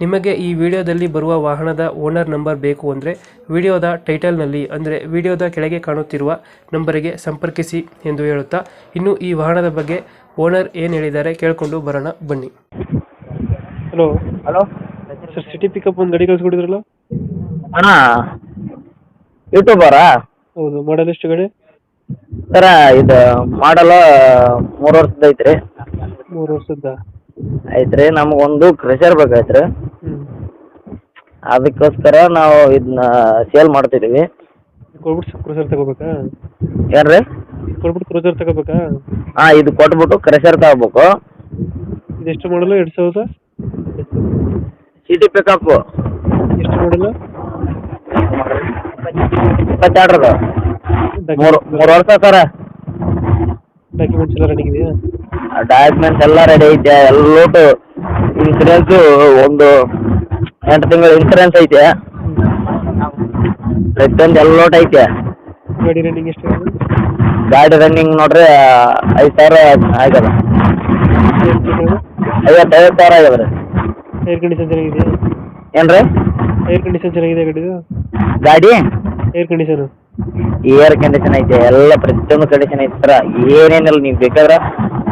ನಿಮಗೆ ಈ ವಿಡಿಯೋದಲ್ಲಿ ಬರುವ ವಾಹನದ ಓನರ್ ನಂಬರ್ ಬೇಕು ಅಂದರೆ ವಿಡಿಯೋದ ಟೈಟಲ್ನಲ್ಲಿ ಅಂದರೆ ವಿಡಿಯೋದ ಕೆಳಗೆ ಕಾಣುತ್ತಿರುವ ನಂಬರಿಗೆ ಸಂಪರ್ಕಿಸಿ ಎಂದು ಹೇಳುತ್ತಾ ಇನ್ನು ಈ ವಾಹನದ ಬಗ್ಗೆ ಓನರ್ ಏನು ಹೇಳಿದ್ದಾರೆ ಕೇಳಿಕೊಂಡು ಬರೋಣ ಬನ್ನಿ. Hello. Hello. Sir city pickup ಒಂದು ಗಡಿ ಕಳಿಸ್ಕೊಡಿದ್ರಲ್ಲ ಅಣ್ಣ. ಯೂಟ್ಯೂಬರಾ ಹೌದು ಮಾಡಲ್ ಎಷ್ಟು ಗಾಡಿ? ಸರ ಇದು ಮಾಡಲು ಮೂರು ವರ್ಷದ ಐತ್ರಿ. ಮೂರು ವರ್ಷದ ಐತ್ರಿ ನಮ್ಗೊಂದು ಕ್ರೆಷರ್ ಬೇಕಾಯ್ತು ಅದಕ್ಕೋಸ್ಕರ ನಾವು ಇದನ್ನ ಸೇಲ್ ಮಾಡ್ತಿದೀವಿ. ಕೊಡ್ಬಿಟ್ಟು ಕ್ರೂಸರ್ ತಗೋಬೇಕಾ? ಏನು ರೀ ಕೊಡ್ಬಿಟ್ಟು ಕ್ರೂಸರ್ ತಗೋಬೇಕಾ? ಹಾಂ ಇದು ಕೊಟ್ಬಿಟ್ಟು ಕ್ರೆಷರ್ ತಗೋಬೇಕು. ಎಷ್ಟು ಮಾಡಲು? ಎರಡು ಸಾವಿರದ? ಸಿಟಿ ಪಿಕಪ್ ಎಷ್ಟು ಮಾಡಲು? ಇಪ್ಪತ್ತೆರಡರದ. ಮೂರು ಮೂರು ವರ್ಷ ಸರ. ಡಾಕ್ಯುಮೆಂಟ್ಸ್ ಎಲ್ಲ ರೆಡಿ ಇದೆಯಾ? ಡಾಕ್ಯುಮೆಂಟ್ಸ್ ಎಲ್ಲ ರೆಡಿ ಐತೆ ಎಲ್ಲೋಟು ಇನ್ಸೂರೆನ್ಸು ಒಂದು ಎಂಟು ತಿಂಗಳು ಇನ್ಸೂರೆನ್ಸ್ ಐತೆ. ಪ್ರತಿಯೊಂದು ಎಲ್ಲೋಟ್ ಐತೆ. ಗಾಡಿ ರನ್ನಿಂಗ್ ಎಷ್ಟು ಗಾಡಿ ರನ್ನಿಂಗ್ ನೋಡ್ರಿ ಐದು ಸಾವಿರ ಆಗ್ಯದ. ಐವತ್ತು ಸಾವಿರ ಆಗ್ಯದ ರೀ. ಏರ್ ಕಂಡೀಷನ್ ಚೆನ್ನಾಗಿದೆ ಏನು ರೀ ಏರ್ ಕಂಡೀಷನ್ ಚೆನ್ನಾಗಿದೆ ಗಾಡಿದು? ಗಾಡಿ? ಏರ್ ಕಂಡೀಷನ್ ಏರ್ ಕಂಡೀಷನ್ ಐತೆ ಎಲ್ಲ ಪ್ರತಿಯೊಂದು ಕಂಡೀಷನ್ ಐತೆ ಸರ ಏನೇನಿಲ್ಲ ನೀವು ಬೇಕಾದ್ರೆ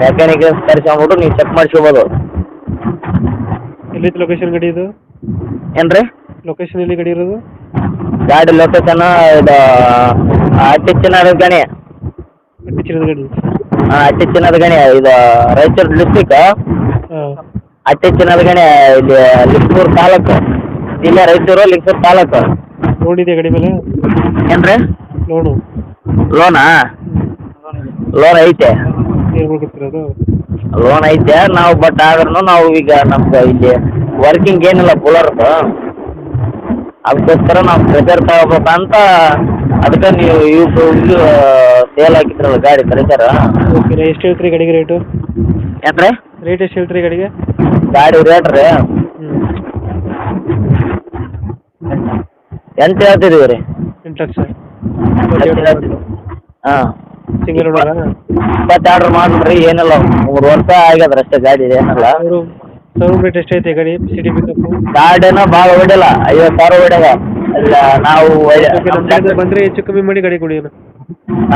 ಮೆಕ್ಯಾನಿಕ್ ಕರ್ಸ್ಕೊಂಬಿಟ್ಟು ನೀವು ಚೆಕ್ ಮಾಡಿಸ್ಕೋಬೋದು. ಎಲ್ಲಿತ್ತು ಲೊಕೇಶನ್ ಗಡಿ ಇದು? ಏನು ರೀ ಲೊಕೇಶನ್ ಎಲ್ಲಿ ಗಡಿ ಇರೋದು? ಗಾಡಿ ಲೊಕೇಶನ್ ಇದು ಅಟ್ಟಿಚ್ಚಿನದ ಗಣಿ. ಅಟ್ಟಿಚಿರದ ಗಾಡಿ ಅಟ್ಟಿಚ್ಚಿನದ ಗಣಿ ಇದು ರಾಯಚೂರು ಡಿಸ್ಟಿಕ್ ಹಾಂ. ಅಟ್ಟಿಚ್ಚಿನದ ಗಣಿ ಇಲ್ಲಿ ಲಿಂಗೂರ್ ತಾಲೂಕು. ಜಿಲ್ಲೆ ರಾಯಚೂರು ಲಿಂಗೂರ್ ತಾಲೂಕು. ನೋಡಿದೆ ಗಡಿ ಗಾಡಿ ಮೇಲೆ? ಏನು ರೀ ಲೋನು. ಲೋನಾ? ಲೋನ್ ಐತೆ? ಲೋನ್ ಐತೆ ನಾವು ಬಟ್ ಆದ್ರೂ ನಾವು ಈಗ ನಮ್ಗೆ ಇಲ್ಲಿ ವರ್ಕಿಂಗ್ ಏನಿಲ್ಲ ಕೂಲರ್ದು ಅದಕ್ಕೋಸ್ಕರ ನಾವು ಪ್ರೆಷರ್ ತಗೋಬೇಕಂತ ಅದಕ್ಕೆ ನೀವು ಇವು ಇದು ಸೇಲ್ ಹಾಕಿದ್ರಲ್ಲ ಗಾಡಿ ಪ್ರೆಷರ್ ಓಕೆ ಎಷ್ಟು ಹೇಳ್ತೀರಿ ಗಾಡಿಗೆ ರೇಟು ಏನು ರೀ ರೇಟ್ ಎಷ್ಟು ಹೇಳ್ತೀರಿ ಗಾಡಿಗೆ? ಗಾಡಿ ರೇಟ್ ರೀ. ಎಂಟು ಹೇಳ್ತಿದ್ದೀವಿ ರೀ? ಎಂಟು ಲಕ್ಷ. ಹಾಂ. ಸಿಂಗಲ್ ಓನರಾ ಇಪ್ಪತ್ತೆರಡು ಮಾಡ್ಬಿಡ್ರಿ ಏನಿಲ್ಲ. ಮೂರು ವರ್ಷ ಆಗ್ಯದ ಅಷ್ಟೇ ಗಾಡಿ ಏನಿಲ್ಲ. ಶೋರೂಮ್ ಶೋರೂಮ್ ರೇಟ್ ಎಷ್ಟೈತೆ ಗಾಡಿ? ಸಿಟಿ ಪಿಕಪ್ಪು ಗಾಡಿನ ಭಾಳ ಹೊಡಿಲ್ಲ ಐವತ್ತು ಸಾವಿರ ಹೊಡ್ಯಾಗ ಇಲ್ಲ ನಾವು ಬಂದ್ರೆ ಹೆಚ್ಚು ಕಮ್ಮಿ ಮಾಡಿ ಗಾಡಿ ಕೊಡಿ